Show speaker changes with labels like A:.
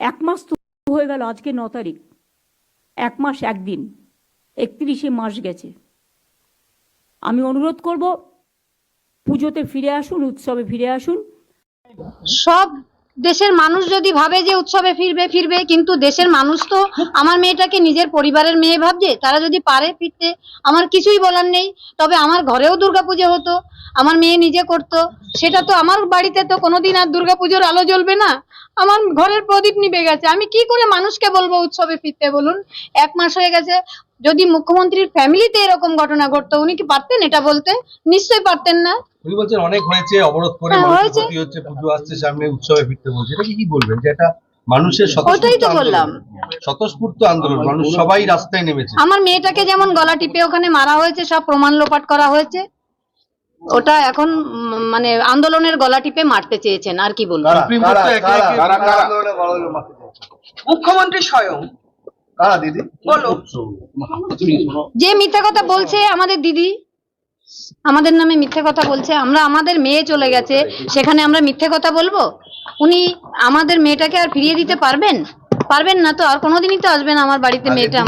A: এক মাস তো হয়ে গেল, আজকে ন তারিখ। এক মাস, একদিন। একত্রিশে মাস গেছে। আমি অনুরোধ করব, পুজোতে ফিরে আসুন, উৎসবে ফিরে আসুন।
B: সব দেশের মানুষ যদি ভাবে যে উৎসবে ফিরবে ফিরবে, কিন্তু দেশের মানুষ তো আমার মেয়েটাকে নিজের পরিবারের মেয়ে ভাবছে, তারা যদি পারে ফিরতে, আমার কিছুই বলার নেই। তবে আমার ঘরেও দুর্গাপুজো হতো, আমার মেয়ে নিজে করত, সেটা তো আমার বাড়িতে তো কোনোদিন আর দুর্গাপুজোর আলো জ্বলবে না। আমার ঘরের প্রদীপ নিভে গেছে। আমি কি করে মানুষকে বলব উৎসবে ফিরতে বলুন? এক মাস হয়ে গেছে যদি মুখ্যমন্ত্রীর ফ্যামিলিতে এরকম ঘটনা ঘটতো উনি কি পারতেন এটা বলতে? নিশ্চয়ই পারতেন না।
C: উনি বলছেন অনেক হয়েছে অবরোধ করে
B: হ্যাঁ, হয়েছে।
C: হচ্ছে পুজো আসছে সামনে উৎসবে ফিরতে বলছে। এটা কি বলবেন? যে এটা মানুষের
B: ওটাই তো বললাম।
C: স্বতঃস্ফূর্ত আন্দোলন। মানুষ সবাই রাস্তায় নেমেছে।
B: আমার মেয়েটাকে যেমন গলা টিপে ওখানে মারা হয়েছে সব প্রমাণ লোপাট করা হয়েছে। ওটা এখন মানে আন্দোলনের গলা টিপে মারতে চেয়েছেন আর কি বলব?
D: মুখ্যমন্ত্রী স্বয়ং
C: দিদি?
D: বলো।
B: যে মিথ্যা কথা বলছে আমাদের দিদি। আমাদের নামে মিথ্যে কথা বলছে। আমরা আমাদের মেয়ে চলে গেছে। সেখানে আমরা মিথ্যে কথা বলব? উনি আমাদের মেয়েটাকে আর ফিরিয়ে দিতে পারবেন? পারবেন না তো? আর কোনোদিনই তো আসবেন আমার বাড়িতে মেয়েটা।